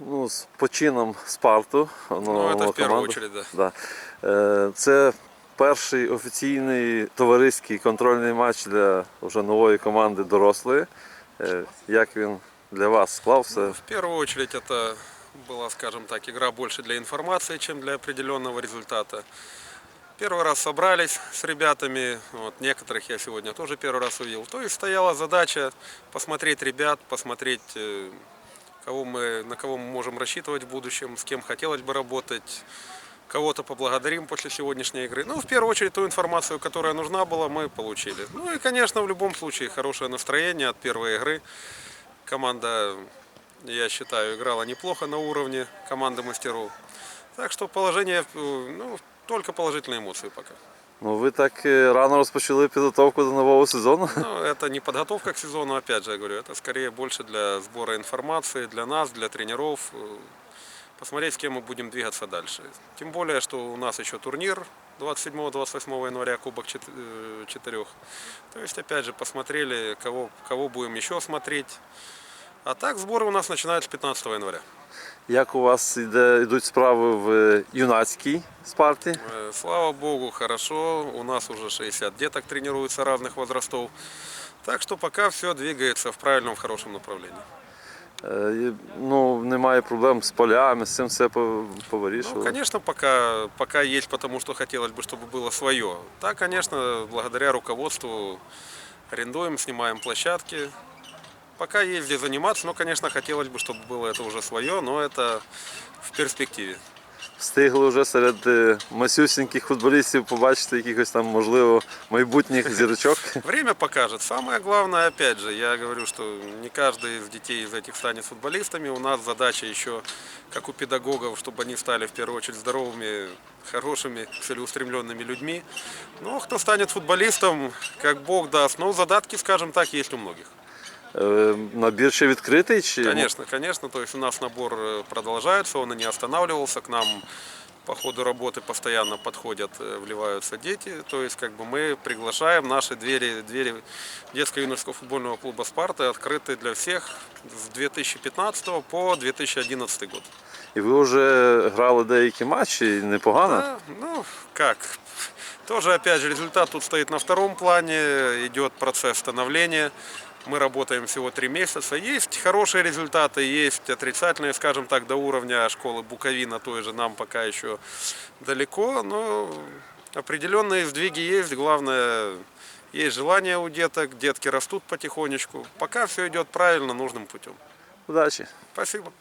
ну, з почином Спарту. Ну, нова это в первую команда. очередь, да. Да. Е, Це перший офіційний товариський контрольний матч для вже нової команди дорослої. Е, Як він для вас склався? В первую очередь это была, скажем так, игра больше для информации, чем для определенного результата. Первый раз собрались с ребятами, вот, некоторых я сегодня тоже первый раз увидел. То есть стояла задача посмотреть ребят, посмотреть, э, кого мы, на кого мы можем рассчитывать в будущем, с кем хотелось бы работать, кого-то поблагодарим после сегодняшней игры. Ну, в первую очередь, ту информацию, которая нужна была, мы получили. Ну и, конечно, в любом случае, хорошее настроение от первой игры. Команда, я считаю, играла неплохо на уровне команды мастеров. Так что положение, ну, только положительные эмоции пока. Ну, ви так рано розпочали підготовку до нового сезону. Но это не подготовка к сезону, опять же, я говорю, это скорее больше для сбора информации, для нас, для тренеров, э, посмотреть, с кем мы будем двигаться дальше. Тем более, что у нас еще турнир 27-28 января, Кубок э, четырех. То есть, опять же, посмотрели, кого, кого будем еще смотреть. А так сборы у нас начинают с 15 января. Як у вас йде, йдуть справи в юнацькій спарті? Э, Слава богу, хорошо. У нас уже 60 деток тренируются разных возрастов. Так что пока все двигается в правильном, в хорошем направлении. Е, і, Ну, немає проблем з полями, з цим все по- Ну, повирішували. конечно, пока, пока есть, потому что хотелось бы, чтобы было свое. Так, конечно, благодаря руководству арендуем, снимаем площадки. Пока есть где заниматься, но, конечно, хотелось бы, чтобы было это уже свое, но это в перспективе. Встигли вже серед е, масюсіньких футболістів побачити якихось там, можливо, майбутніх зірочок. Время покажет. Самое главное, опять же, я говорю, что не каждый из детей из этих станет футболистами. У нас задача еще, как у педагогов, чтобы они стали в первую очередь здоровыми, хорошими, целеустремленными людьми. Но кто станет футболистом, как Бог даст. Но задатки, скажем так, есть у многих. Е, Набір ще відкритий? Чи... Конечно, конечно. То есть у нас набор э, продолжается, он и не останавливался. К нам по ходу работы постоянно подходят, э, вливаются дети. То есть как бы мы приглашаем, наши двери, двери детско-юношеского футбольного клуба «Спарта» открыты для всех с 2015 по 2011 год. І ви вже грали деякі матчі, і непогано. Да, ну, как? Тоже, опять же, результат тут стоит на втором плане, идет процесс становления. Мы работаем всего три месяца. Есть хорошие результаты, есть отрицательные, скажем так, до уровня школы Буковина, той же нам пока еще далеко, но определенные сдвиги есть. Главное, есть желание у деток, детки растут потихонечку. Пока все идет правильно, нужным путем. Удачі! Спасибо.